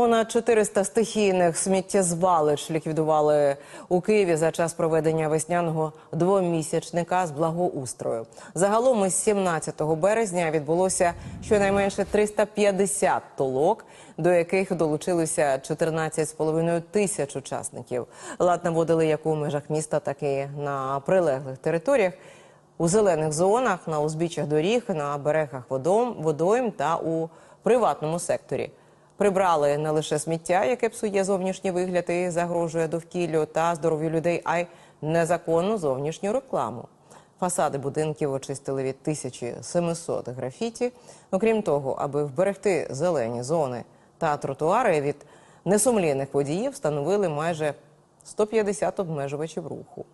Понад 400 стихійних сміттєзвалищ ліквідували у Києві за час проведення весняного двомісячника з благоустрою. Загалом із 17 березня відбулося щонайменше 350 толок, до яких долучилися 14,5 тисяч учасників. Лад наводили як у межах міста, так і на прилеглих територіях. У зелених зонах, на узбіччях доріг, на берегах водом, водойм та у приватному секторі. Прибрали не лише сміття, яке псує зовнішній вигляд і загрожує довкіллю та здоров'ю людей, а й незаконну зовнішню рекламу. Фасади будинків очистили від 1700 графіті. Окрім того, аби вберегти зелені зони та тротуари від несумлінних водіїв, встановили майже 150 обмежувачів руху.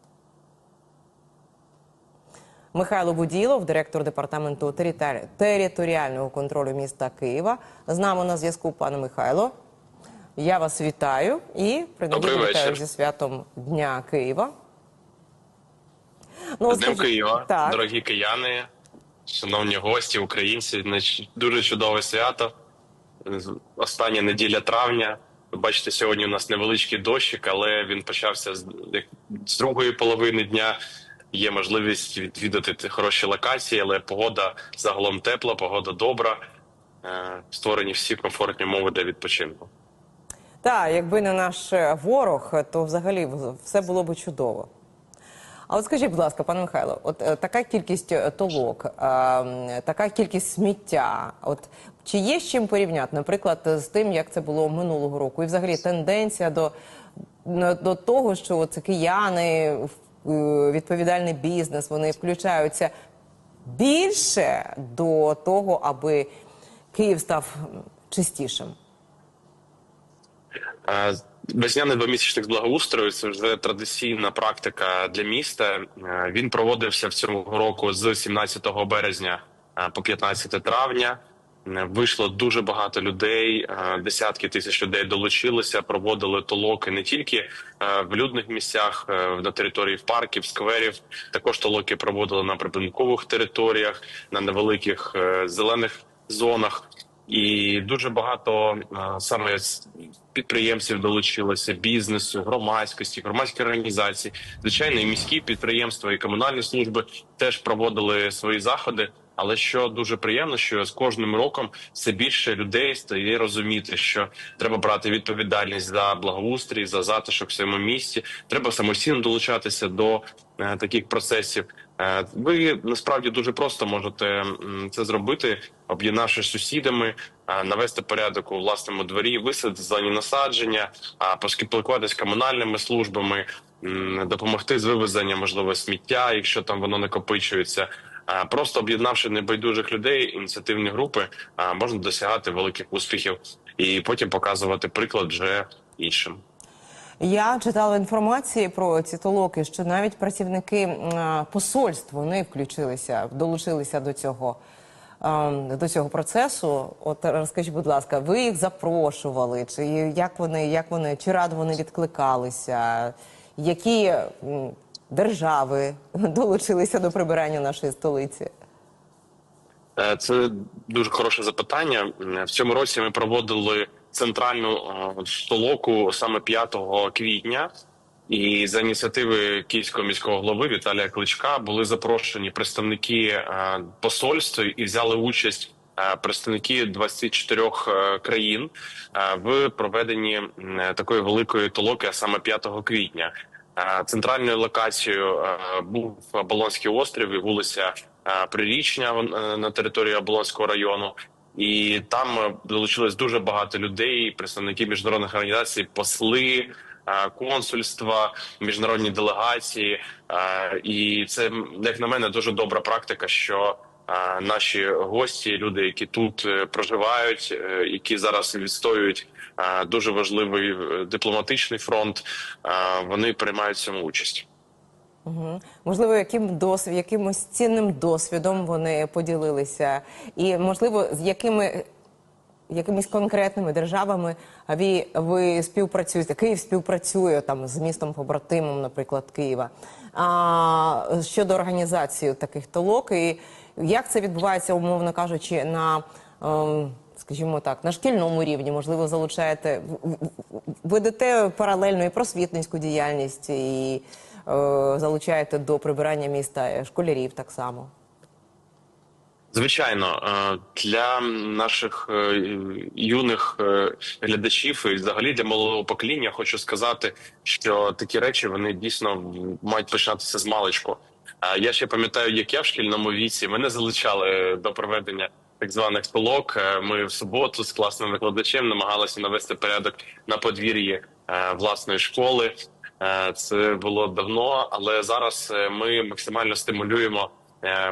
Михайло Буділов, директор департаменту територ- територіального контролю міста Києва. З нами на зв'язку, пане Михайло. Я вас вітаю і принагідно вітаю зі святом Дня Києва. Ну, Днем скажіть- Києва, Так. дорогі кияни, шановні гості, українці. Дуже чудове свято. Остання неділя травня. Ви бачите, сьогодні у нас невеличкий дощик, але він почався з, з другої половини дня. Є можливість відвідати хороші локації, але погода загалом тепла, погода добра. Е, Створені всі комфортні умови для відпочинку. Так, якби не наш е, ворог, то взагалі все було б чудово. А от скажіть, будь ласка, пане Михайло, от е, така кількість толок, е, така кількість сміття. От чи є з чим порівняти, наприклад, з тим, як це було минулого року, і взагалі тенденція до, до того, що це кияни, відповідальний бізнес, вони включаються більше до того, аби Київ став чистішим. Е, Весняний двомісячник з благоустрою це вже традиційна практика для міста. Він проводився в цьому року з 17 березня по 15 травня. Вийшло дуже багато людей, е, десятки тисяч людей долучилися, проводили толоки не тільки е, в людних місцях е, на території парків, скверів. Також толоки проводили на прибудинкових територіях, на невеликих зелених зонах. І дуже багато саме підприємців долучилося, бізнесу, громадськості, громадські організації, звичайно, і міські підприємства і комунальні служби теж проводили свої заходи. Але що дуже приємно, що з кожним роком все більше людей стає розуміти, що треба брати відповідальність за благоустрій, за затишок в своєму місті. Треба самостійно долучатися до е, таких процесів. Е, Ви насправді дуже просто можете це зробити, об'єднавшись з сусідами, е, навести порядок у власному дворі, висадити зелені насадження, а поспілкуватися з комунальними службами, м, допомогти з вивезенням можливо сміття, якщо там воно накопичується. Просто об'єднавши небайдужих людей, ініціативні групи, можна досягати великих успіхів і потім показувати приклад вже іншим. Я читала інформації про ці толоки, що навіть працівники посольств вони включилися, долучилися до цього. До цього процесу, от розкажіть, будь ласка, ви їх запрошували? Чи як вони, як вони, чи радо вони відкликалися? Які держави долучилися до прибирання нашої столиці? Е, Це дуже хороше запитання. В цьому році ми проводили центральну е, столоку саме 5 квітня. І за ініціативи київського міського голови Віталія Кличка були запрошені представники е, посольств і взяли участь представники 24 е, країн в проведенні такої великої толоки, а саме 5 квітня. Е, Центральною локацією е, був Оболонський острів і вулиця е, Прирічня на території Оболонського району. І там долучилось дуже багато людей, представники міжнародних організацій, посли, консульства, міжнародні делегації. І це, як на мене, дуже добра практика, що наші гості, люди, які тут е, проживають, е, які зараз відстоюють дуже важливий е, дипломатичний фронт, вони приймають цьому участь. Угу. Можливо, яким досвід, якимось цінним досвідом вони поділилися, і можливо, з якими якимись конкретними державами ви, ви співпрацюєте? Київ співпрацює там з містом побратимом, наприклад, Києва. А щодо організації таких толок, і як це відбувається, умовно кажучи, на ем, скажімо так, на шкільному рівні, можливо, залучаєте, ведете паралельно і просвітницьку діяльність, і е, залучаєте до прибирання міста школярів так само. Звичайно, е, для наших е, юних е, глядачів і взагалі для молодого покоління хочу сказати, що такі речі вони дійсно мають починатися з маличку. Я ще пам'ятаю, як я в шкільному віці мене залучали до проведення так званих столок. Е, Ми в суботу з класним викладачем намагалися навести порядок на подвір'ї е, власної школи. Е, Це було давно, але зараз ми максимально стимулюємо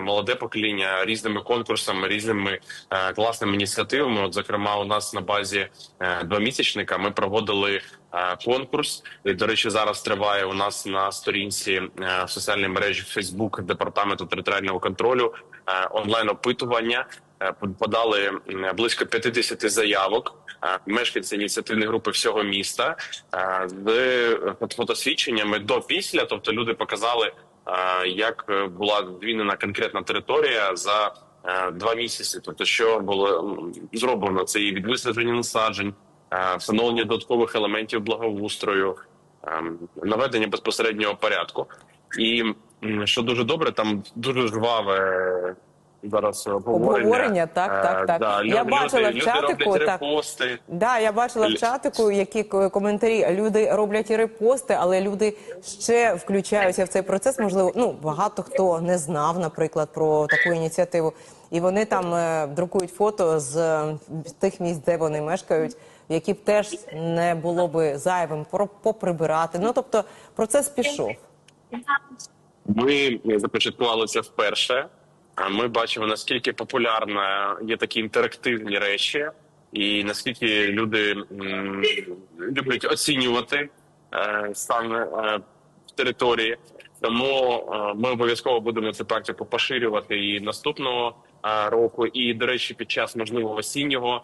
молоде покоління різними конкурсами, різними е, класними ініціативами. От, зокрема, у нас на базі е, двомісячника ми проводили е, конкурс. І, до речі, зараз триває у нас на сторінці е, в соціальній мережі Facebook департаменту територіального контролю е, онлайн опитування. Е, Подали близько 50 заявок. е, Мешканці ініціативної групи всього міста е, з е, фотосвідченнями до після, тобто люди показали е, як е, була звільнена конкретна територія за е, два місяці. Тобто, що було зроблено, це і від висадження насаджень, е, встановлення додаткових елементів благоустрою, наведення безпосереднього порядку. І що дуже добре, там дуже жваве зараз обговорення. Обговорення, так, Е, так, так. Да, Я люди, бачила в чатику, так. репости. Да, я бачила в чатику, які коментарі люди роблять і репости, але люди ще включаються в цей процес. Можливо, ну багато хто не знав, наприклад, про таку ініціативу, і вони там е, друкують фото з е, тих місць, де вони мешкають, які б теж не було би зайвим про поприбирати. Ну тобто процес пішов. Ми започаткували це вперше. Ми бачимо наскільки популярно є такі інтерактивні речі, і наскільки люди люблять оцінювати е, стан е, території. Тому е, ми обов'язково будемо цю практику поширювати і наступного року. І, до речі, під час можливо осіннього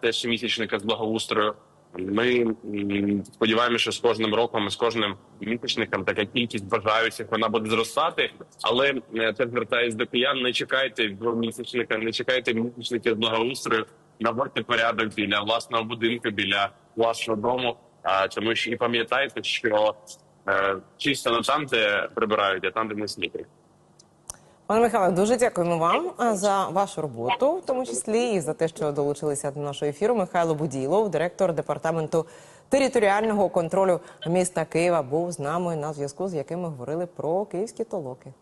теж місячника з благоустрою. Ми сподіваємося, що з кожним роком, з кожним місячником така кількість бажаючих вона буде зростати. Але е, теж звертаюсь до киян, не чекайте двомісячника, не чекайте місячники з благоустрою, наводьте порядок біля власного будинку, біля власного дому. А тому що і пам'ятайте, що е, чисто не там, де прибирають, а там, де не смітять. Пане Михайло, дуже дякуємо вам за вашу роботу, в тому числі і за те, що долучилися до нашого ефіру. Михайло Буділов, директор департаменту територіального контролю міста Києва, був з нами на зв'язку, з яким ми говорили про київські толоки.